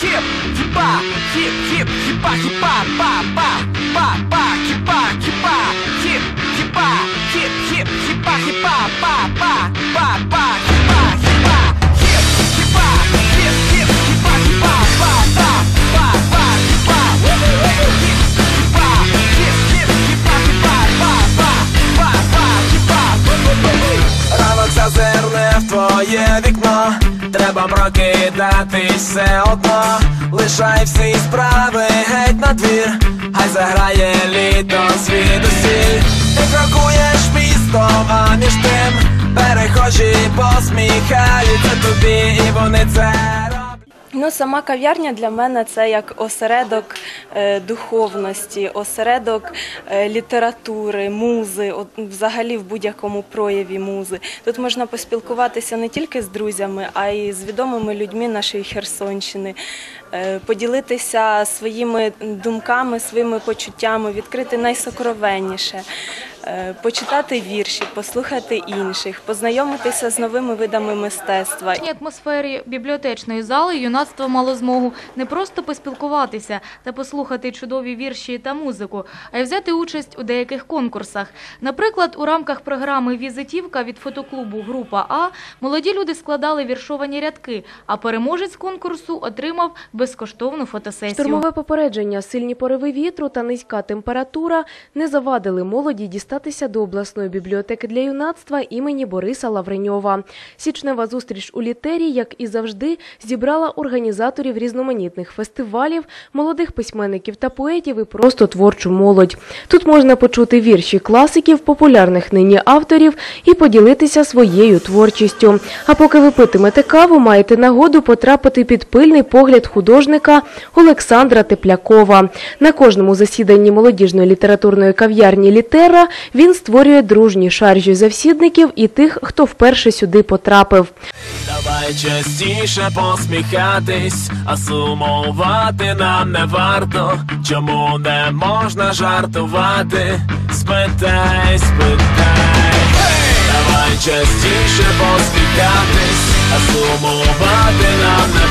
хіп, хіпа, хіп, хіп, хіпа, хіпа, па, па, па, па, хіпа, хіпа, хіп, хіпа, хіп, хіп, хіпа, хіпа, па, па, па, па, хіпа, хіпа, хіп, хіпа, хіп, хіп, хіпа, хіпа, па, па, па, па, хіпа, хіп, хіпа, хіп, хіп, хіпа, хіпа, па, па, па, па, хіпа, Ранок зазирне в твоє вікно, Треба прокидатись все одно, лишай всі справи геть на двір, хай заграє літо звідусіль, ти крокуєш містом, а між тим перехожі посміхаються тобі, і вони це. Ну, сама кав'ярня для мене це як осередок е, духовності, осередок е, літератури, музи, взагалі в будь-якому прояві музи. Тут можна поспілкуватися не тільки з друзями, а й з відомими людьми нашої Херсонщини, е, поділитися своїми думками, своїми почуттями, відкрити найсокровенніше. Е, Почитати вірші, послухати інших, познайомитися з новими видами мистецтва. В атмосфері бібліотечної зали юнацтво мало змогу не просто поспілкуватися та послухати чудові вірші та музику, а й взяти участь у деяких конкурсах. Наприклад, у рамках програми Візитівка від фотоклубу Група А молоді люди складали віршовані рядки, а переможець конкурсу отримав безкоштовну фотосесію. Штурмове попередження, сильні пориви вітру та низька температура не завадили молоді дістатися до обласної бібліотеки для юнацтва імені Бориса Лавреньова. Січнева зустріч у літері, як і завжди, зібрала організаторів різноманітних фестивалів, молодих письменників та поетів і просто творчу молодь. Тут можна почути вірші класиків, популярних нині авторів і поділитися своєю творчістю. А поки ви питимете каву, маєте нагоду потрапити під пильний погляд художника Олександра Теплякова. На кожному засіданні молодіжної літературної кав'ярні Літера він створює дружні шаржі завсідників і тих, хто вперше сюди потрапив. Давай частіше посміхатись, а сумувати нам не варто. Чому не можна жартувати? Спитай, спитай. Давай частіше посміхатись, а сумувати нам не варто.